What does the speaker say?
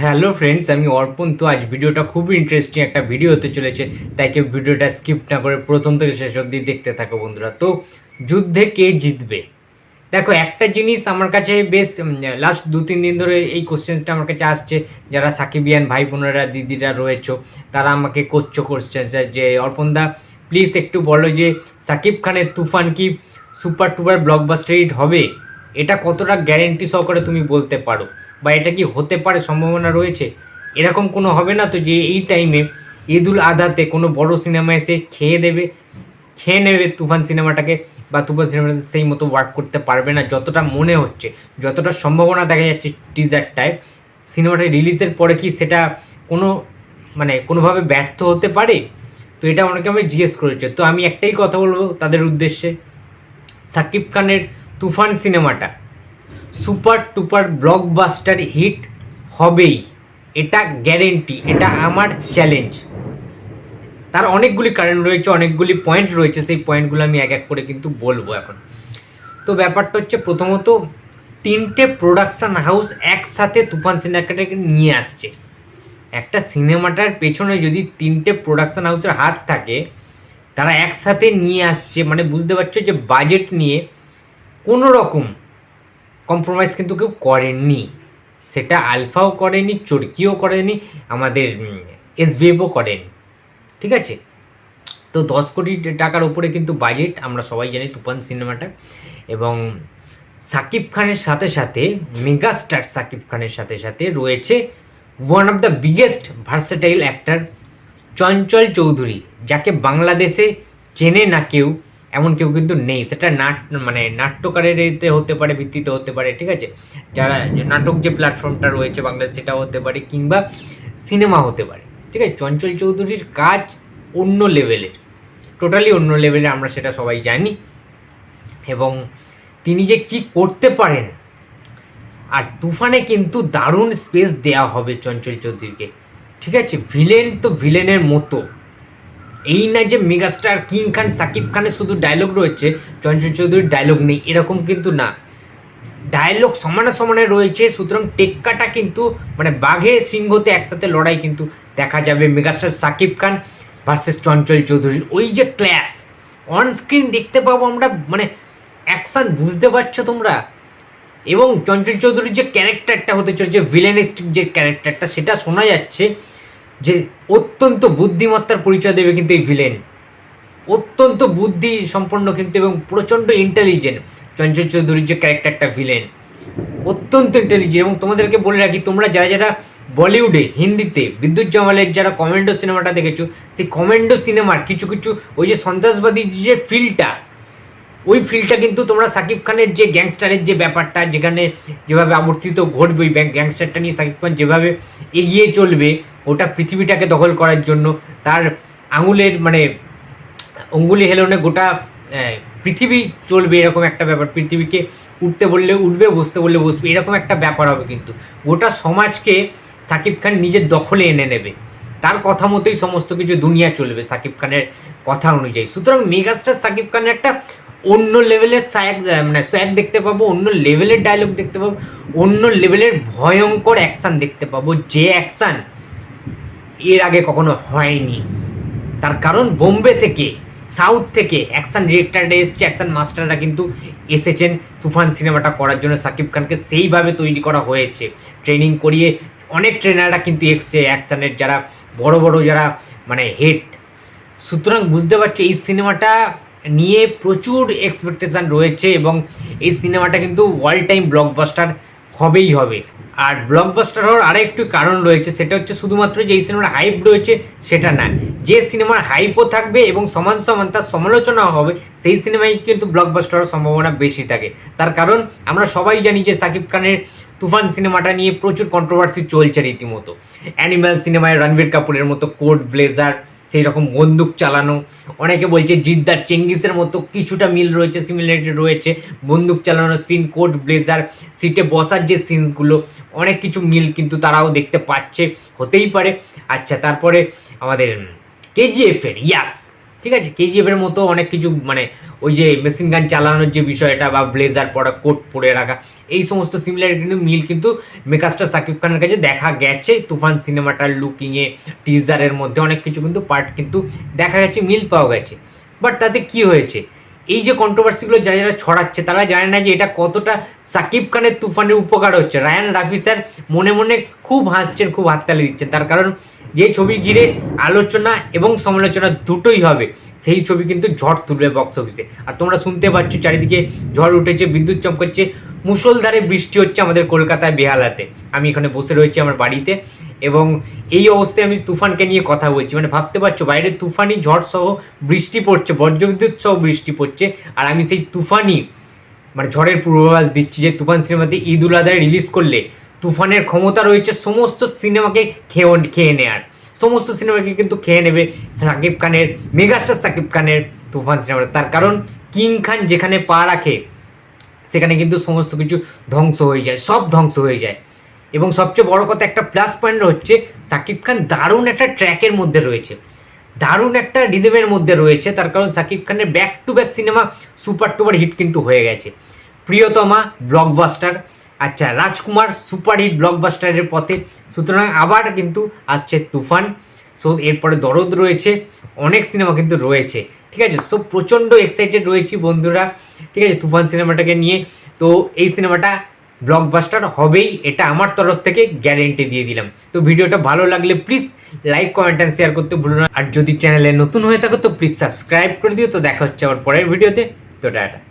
Hello friends আমি অর্পণ। তো আজ ভিডিওটা খুবই ইন্টারেস্টিং একটা ভিডিও হতে চলেছে, তাই কেউ ভিডিওটা স্কিপ না করে প্রথম থেকে শেষ অবধি দেখতে থাকো বন্ধুরা। তো যুদ্ধে কে জিতবে? দেখো, একটা জিনিস আমার কাছে বেশ লাস্ট দু তিন দিন ধরে এই কোশ্চেনটা আমার কাছে আসছে। যারা সাকিবিয়ান ভাই বোনেরা, দিদিরা রয়েছে, তারা আমাকে করছ কোশ্চেন যে অর্পণদা প্লিজ একটু বলো যে, সাকিব খানের তুফান কি সুপার টুপার ব্লকবাস্টার হিট হবে? এটা কতটা গ্যারেন্টি সহকারে তুমি বলতে পারো? বা এটা কি হতে পারে, সম্ভাবনা রয়েছে, এরকম কোনো হবে না তো যে এই টাইমে ঈদুল আধাতে কোনো বড় সিনেমা এসে খেয়ে দেবে, খেয়ে নেবে তুফান সিনেমাটাকে বা তুফান সিনেমাটা সেই মতো ওয়ার্ক করতে পারবে না, যতটা মনে হচ্ছে, যতটা সম্ভাবনা দেখা যাচ্ছে টিজারটায় সিনেমাটা রিলিজের পরে কি সেটা কোনো মানে কোনোভাবে ব্যর্থ হতে পারে? তো এটা অনেকে আমি জিজ্ঞেস করেছে, তো আমি একটাই কথা বলব তাদের উদ্দেশ্যে, সাকিব খানের তুফান সিনেমাটা সুপার টুপার ব্লকবাস্টার হিট হবেই। এটা গ্যারেন্টি এটা আমার চ্যালেঞ্জ তার অনেকগুলি কারণ রয়েছে, অনেকগুলি পয়েন্ট রয়েছে, সেই পয়েন্টগুলো আমি এক এক করে কিন্তু বলব এখন। তো ব্যাপারটা হচ্ছে প্রথমত, তিনটে প্রোডাকশান হাউস একসাথে তুফান সিনেমাটাকে নিয়ে আসছে। একটা সিনেমাটার পেছনে যদি তিনটে প্রোডাকশান হাউসের হাত থাকে, তারা একসাথে নিয়ে আসছে মানে বুঝতে পারছ যে বাজেট নিয়ে কোনো রকম কম্প্রোমাইজ কিন্তু কেউ করেননি। সেটা আলফাও করেনি, চরকিও করেনি, আমাদের এসবিএফও করেনি। ঠিক আছে? তো দশ কোটি টাকার উপরে কিন্তু বাজেট আমরা সবাই জানি তুফান সিনেমাটা। এবং সাকিব খানের সাথে সাথে, মেগাস্টার সাকিব খানের সাথে সাথে রয়েছে one of the biggest versatile actor Chanchal Chowdhury, যাকে বাংলাদেশে চেনে না কেউ। এমন কেউ কিন্তু নেই। সেটা নাট মানে নাট্যকারের এতে হতে পারে, ভিত্তিতে হতে পারে, ঠিক আছে? যারা নাটক যে প্ল্যাটফর্মটা রয়েছে বাংলাদেশ, সেটাও হতে পারে কিংবা সিনেমা হতে পারে, ঠিক আছে? চঞ্চল চৌধুরীর কাজ অন্য লেভেলের টোটালি অন্য লেভেলে আমরা সেটা সবাই জানি। এবং তিনি যে কি করতে পারেন, আর তুফানে কিন্তু দারুণ স্পেস দেওয়া হবে চঞ্চল চৌধুরীকে, ঠিক আছে? ভিলেন তো ভিলেনের মতো। এই না যে মেগাস্টার কিং খান সাকিব খানের শুধু ডায়লগ রয়েছে চঞ্চল চৌধুরীর ডায়লগ নেই, এরকম কিন্তু না। ডায়লগ সমানে সমানে রয়েছে, সুতরাং টেক্কাটা কিন্তু মানে বাঘে সিংহতে একসাথে লড়াই কিন্তু দেখা যাবে মেগাস্টার সাকিব খান ভার্সেস চঞ্চল চৌধুরীর ওই যে ক্ল্যাশ অন স্ক্রিন দেখতে পাবো আমরা মানে অ্যাকশান বুঝতে পারছ তোমরা? এবং চঞ্চল চৌধুরীর যে ক্যারেক্টারটা হতে চলেছে ভিলেনিস্টিক যে ক্যারেক্টারটা সেটা শোনা যাচ্ছে। যে অত্যন্ত বুদ্ধিমত্তার পরিচয় দেবে কিন্তু এই ভিলেন অত্যন্ত বুদ্ধি সম্পন্ন কিন্তু এবং প্রচণ্ড ইন্টেলিজেন্ট চঞ্চল চৌধুরীর যে ক্যারেক্টারটা ভিলেন অত্যন্ত ইন্টেলিজেন্ট এবং তোমাদেরকে বলে রাখি, তোমরা যারা যারা বলিউডে, হিন্দিতে, বিদ্যুৎ জামালের যারা কমেন্ডো সিনেমাটা দেখেছ, সেই কমেন্ডো সিনেমার কিছু কিছু ওই যে সন্ত্রাসবাদী যে ফিল্ডটা ওই ফিল্ডটা কিন্তু তোমরা সাকিব খানের যে গ্যাংস্টারের যে ব্যাপারটা, যেখানে যেভাবে আবর্তিত ঘটবে ওই গ্যাংস্টারটা নিয়ে সাকিব খান যেভাবে এগিয়ে চলবে ওটা পৃথিবীটাকে দখল করার জন্য, তার আঙুলের মানে অঙ্গুলি হেলনে গোটা পৃথিবী চলবে এরকম একটা ব্যাপার। পৃথিবীকে উঠতে বললে উঠবে, বসতে বললে বসবে, এরকম একটা ব্যাপার হবে কিন্তু। গোটা সমাজকে সাকিব খান নিজের দখলে এনে নেবে। তার কথা মতোই সমস্ত কিছু দুনিয়া চলবে সাকিব খানের কথা অনুযায়ী। সুতরাং মেগাস্টার সাকিব খানের একটা অন্য লেভেলের স্যাক মানে স্যাক দেখতে পাবো, অন্য লেভেলের ডায়লগ দেখতে পাবো, অন্য লেভেলের ভয়ঙ্কর অ্যাকশান দেখতে পাবো। যে অ্যাকশান এর আগে কখনো হয়নি। তার কারণ বোম্বে থেকে, সাউথ থেকে অ্যাকশান ডিরেক্টররা এসছে, অ্যাকশান মাস্টাররা কিন্তু এসেছেন তুফান সিনেমাটা করার জন্য। সাকিব খানকে সেইভাবে তৈরি করা হয়েছে। ট্রেনিং করিয়ে অনেক ট্রেনাররা কিন্তু এসছে অ্যাকশানের, যারা বড় বড় যারা মানে হেড সুতরাং বুঝতে পারছ, এই সিনেমাটা নিয়ে প্রচুর এক্সপেকটেশান রয়েছে এবং এই সিনেমাটা কিন্তু ওয়ার্ল্ড টাইম ব্লকবাস্টার হবেই হবে। আর ব্লকবাস্টার হওয়ার আরেকটু কারণ রয়েছে, সেটা হচ্ছে শুধুমাত্র যে এই সিনেমার হাইপ রয়েছে, সেটা না। যে সিনেমার হাইপও থাকবে এবং সমান সমান তার সমালোচনাও হবে, সেই সিনেমায় কিন্তু ব্লকবাস্টার হওয়ার সম্ভাবনা বেশি থাকে। তার কারণ, আমরা সবাই জানি যে সাকিব খানের তুফান সিনেমাটা নিয়ে প্রচুর কন্ট্রোভার্সি চলছে রীতিমতো। অ্যানিম্যাল সিনেমায় রণবীর কাপুরের মতো কোট ব্লেজার সেই রকম বন্দুক চালানো, অনেকে বলছে জিদ্দার চেঙ্গিসের মতো কিছুটা মিল রয়েছে সিমিলারিটি রয়েছে। বন্দুক চালানোর সিন কোট ব্লেজার সিটে বসার যে সিনসগুলো অনেক কিছু মিল কিন্তু তারাও দেখতে পাচ্ছে, হতেই পারে। আচ্ছা তারপরে আমাদের কেজিএফের ইয়াস ঠিক আছে? কেজিএফের মতো অনেক কিছু মানে ওই যে মেশিন গান চালানোর যে বিষয়টা বা ব্লেজার পরা কোট পরে রাখা এই সমস্ত সিমিলারিটি কিন্তু মিল কিন্তু মেকাস্টার সাকিব খানের কাছে দেখা গেছে। তুফান সিনেমাটার লুকিংয়ে টিজারের মধ্যে অনেক কিছু কিন্তু পার্ট কিন্তু দেখা গেছে, মিল পাওয়া গেছে। বাট তাতে কি হয়েছে? এই যে কন্ট্রোভার্সিগুলো যারা যারা ছড়াচ্ছে, তারা জানে না যে এটা কতটা সাকিব খানের তুফানের উপকার হচ্ছে। রায়ান রাফি স্যার মনে মনে খুব হাসছেন, খুব হাততালি দিচ্ছেন। তার কারণ যে ছবি ঘিরে আলোচনা এবং সমালোচনা দুটোই হবে, সেই ছবি কিন্তু ঝড় তুলবে বক্স অফিসে আর তোমরা শুনতে পাচ্ছ, চারিদিকে ঝড় উঠেছে, বিদ্যুৎ চমকাচ্ছে মুষলধারে বৃষ্টি হচ্ছে আমাদের কলকাতায়, বেহালাতে। আমি এখানে বসে রয়েছি আমার বাড়িতে এবং এই অবস্থায় আমি তুফানকে নিয়ে কথা বলছি। মানে ভাবতে পারছ বাইরে তুফানি ঝড় সহ বৃষ্টি পড়ছে, বজ্রবিদ্যুৎ সহ বৃষ্টি পড়ছে, আর আমি সেই তুফানি মানে ঝড়ের পূর্বাভাস দিচ্ছি যে তুফান সিনেমাতে ঈদ উল আদায় রিলিজ করলে তুফানের ক্ষমতা রয়েছে সমস্ত সিনেমাকে খেয়ে খেয়ে নেয়ার। সমস্ত সিনেমাকে কিন্তু খেয়ে নেবে সাকিব খানের, মেগাস্টার সাকিব খানের তুফান সিনেমাটা। তার কারণ কিং খান যেখানে পা রাখে সেখানে কিন্তু সমস্ত কিছু ধ্বংস হয়ে যায়, সব ধ্বংস হয়ে যায়। এবং সবচেয়ে বড় কথা, একটা প্লাস পয়েন্ট হচ্ছে, সাকিব খান দারুণ একটা ট্র্যাকের মধ্যে রয়েছে। দারুণ একটা রিদমের মধ্যে রয়েছে, তার কারণ সাকিব খানের back to back cinema super duper hit কিন্তু হয়ে গেছে। প্রিয়তমা ব্লকবাস্টার আচ্ছা রাজকুমার সুপার হিট ব্লকবাস্টারের পথে, সুতরাং আবার কিন্তু আসছে তুফান। সো এরপরে দরদ রয়েছে, অনেক সিনেমা কিন্তু রয়েছে। ঠিক আছে? সো প্রচণ্ড এক্সাইটেড রয়েছি বন্ধুরা। ঠিক আছে? তুফান সিনেমাটাকে নিয়ে। তো, এই সিনেমাটা ব্লকবাস্টার হবেই, এটা আমার তরফ থেকে গ্যারেন্টি দিয়ে দিলাম। তো, ভিডিওটা ভালো লাগলে please like comment and share করতে ভুলো না। আর যদি চ্যানেলে নতুন হয়ে থাকো, তো প্লিজ সাবস্ক্রাইব করে দিও। তো, দেখা হচ্ছে আবার পরের ভিডিওতে। তো, টাটা।